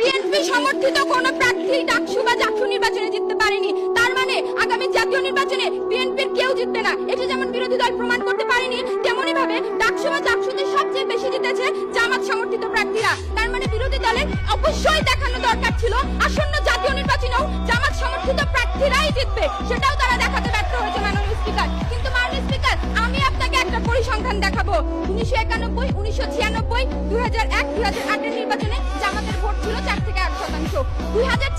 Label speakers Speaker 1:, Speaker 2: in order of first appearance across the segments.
Speaker 1: BNP সমর্থিত কোন প্রার্থী ডাকসু বা নির্বাচনে জিততে পারেনি। তার মানে আগামী জাতীয় নির্বাচনে বিএনপির কেউ জিতবে না। এটা যেমন বিরোধী দল প্রমাণ করতে পারেনি তেমনি ভাবে ডাকসু বা সবচেয়ে বেশি জিতেছে জামাত সমর্থিত প্রার্থীরা। তার মানে বিরোধী দলের অবশ্যই দেখানো দরকার ছিল। আসন্ন জাতীয় নির্বাচনেও জামাত সমর্থিত প্রার্থীরাই জিতবে, সেটাও তারা দেখাতে ব্যর্থ হয়েছে মাননীয় স্পিকার। কিন্তু মাননীয় স্পিকার, আমি আপনাকে একটা পরিসংখ্যান দেখাবো। উনিশশো একানব্বই, উনিশশো ছিয়ানব্বই, দুই হাজার এক, দুই হাজার আটের নির্বাচনে দুই হাজার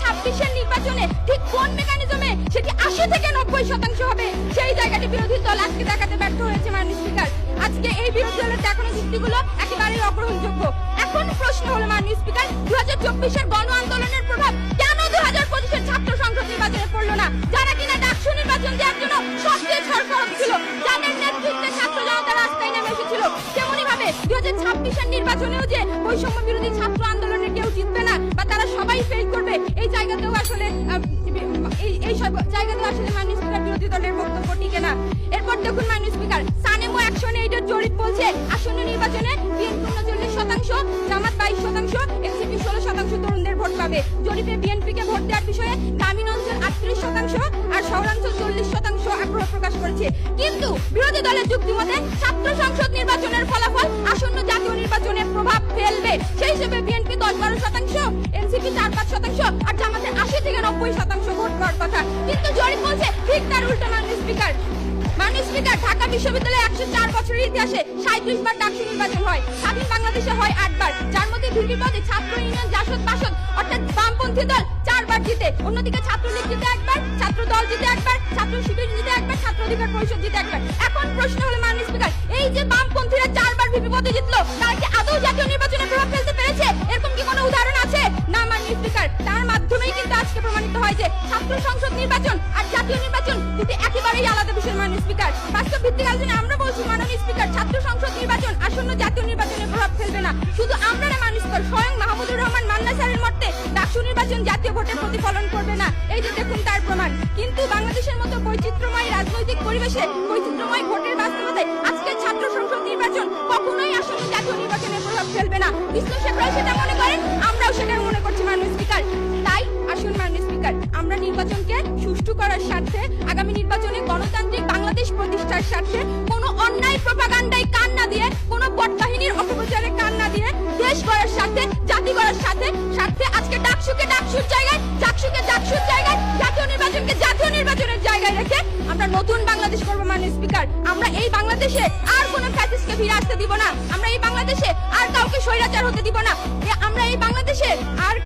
Speaker 1: নির্বাচনে ঠিক কোন মেকানিজমে সেটি আশি থেকে নব্বই শতাংশ হবে? সেই জায়গাটি বিরোধী দল আজকে দেখাতে ব্যর্থ হয়েছে মাননীয় স্পিকার। আজকে এই বিরোধী দলের দেখানো যুক্তিগুলো একেবারে অগ্রহণযোগ্য। এখন প্রশ্ন হলো মাননীয় স্পিকার দু হাজার চব্বিশের গণ আন্দোলনের প্রভাব কেন দু হাজার পঁচিশের ছাত্র সংসদ নির্বাচনে পড়ল না? যারা কিনা ডাকসু নির্বাচন দেওয়ার ভাবে ছাব্বিশের নির্বাচনেও যে বৈষম্য বিরোধী ছাত্র আন্দোলনের কেউ জিতবে না বা তারা সবাই ফেল করবে, এই জায়গাতেও আসলে এই সব জায়গাতেও আসলে মাননীয় স্পিকার বিরোধী দলের বক্তব্য টিকে না। এরপর দেখুন মাননীয় স্পিকার সানেমো অ্যাকশন এইডের জরিপ বলছে, আসন্ন নির্বাচনে বিএনপি উনচল্লিশ শতাংশ, জামাত বাইশ শতাংশ, এনসিপি ষোলো শতাংশ তরুণদের ভোট পাবে। জরিপে বিএনপি কে ভোট দেওয়ার বিষয়ে গ্রামীণ অঞ্চল আটত্রিশ শতাংশ আর শহরাঞ্চল চল্লিশ শতাংশ আগ্রহ প্রকাশ করেছে। কিন্তু বিরোধী দলের যুক্তি মতে ছাত্র সংসদ শতাংশ, এনসিপি চার পাঁচ শতাংশ আর জামাতের আশি থেকে নব্বই শতাংশ ভোট পাওয়ার কথা। কিন্তু জরিপ বলছে ঠিক তার উল্টো মাননীয় স্পিকার। মাননীয় স্পিকার, ঢাকা বিশ্ববিদ্যালয়ে একশো চার বছরের ইতিহাসে সাঁত্রিশ বার ডাকসু নির্বাচন হয়। স্বাধীন বাংলাদেশে হয় আটবার যার মধ্যে দুটি পদে ছাত্র ইউনিয়ন, জাসদ বাসদ, অর্থাৎ বামপন্থী দল চারবার জিতে। অন্যদিকে ছাত্রলীগ জিতে একবার ছাত্র দল জিতে একবার ছাত্র শিবির জিতে একবার ছাত্র অধিকার পরিষদ জিতে একবার এখন প্রশ্ন হলো মাননীয় স্পিকার, এই যে বামপন্থীরা চারবার ভিপি পদে জিতলো, তারা কি আদৌ জাতীয় ছাত্র সংসদ নির্বাচন আর জাতীয় নির্বাচন দুটি একেবারেই আলাদা বিষয়, মাননীয় স্পিকার। বাস্তব ভিত্তিক আলোচনায় আমরা বলছি, মাননীয় স্পিকার, ছাত্র সংসদ নির্বাচন আসন্ন জাতীয় নির্বাচনে প্রভাব ফেলবে না। শুধু আমরা না, মাননীয় স্বয়ং মাহমুদুর রহমান মান্না স্যারের মতে ডাকসু নির্বাচন জাতীয় ভোটের প্রতিফলন করবে না। এই যে দেখুন তার প্রমাণ। কিন্তু বাংলাদেশের মতো বৈচিত্র্যময় রাজনৈতিক পরিবেশে, বৈচিত্র্যময় ভোটের বাস্তবতায় আজকে ছাত্র সংসদ নির্বাচন কখনোই আসন্ন জাতীয় নির্বাচনে প্রভাব ফেলবে না। বিশ্লেষকরাও সেটা মনে করেন, আমরাও সেটা মনে করছি, মাননীয় স্পিকার। করার স্বার্থে আগামী নির্বাচনে গণতান্ত্রিক বাংলাদেশ প্রতিষ্ঠার স্বার্থে কোনো অন্যায় প্রপাগান্ডায় কান না দিয়ে, কোনো অপপ্রচারে কান না দিয়ে দেশ স্বার্থে, জাতি স্বার্থে স্বার্থে আজকে ডাকসুকে ডাকসুর জায়গায় জাকসুকে জাকসুর জায়গায়, জাতীয় নির্বাচনকে জাতীয় নির্বাচনের জায়গায় রেখে আমরা নতুন বাংলাদেশ করব স্পিকার। আমরা এই বাংলাদেশে আর কোনো ফ্যাসিস্টকে ফিরে আসতে দিব না। আমরা এই বাংলাদেশে আর কাউকে স্বৈরাচার হতে দিব না। আমরা এই বাংলাদেশে আর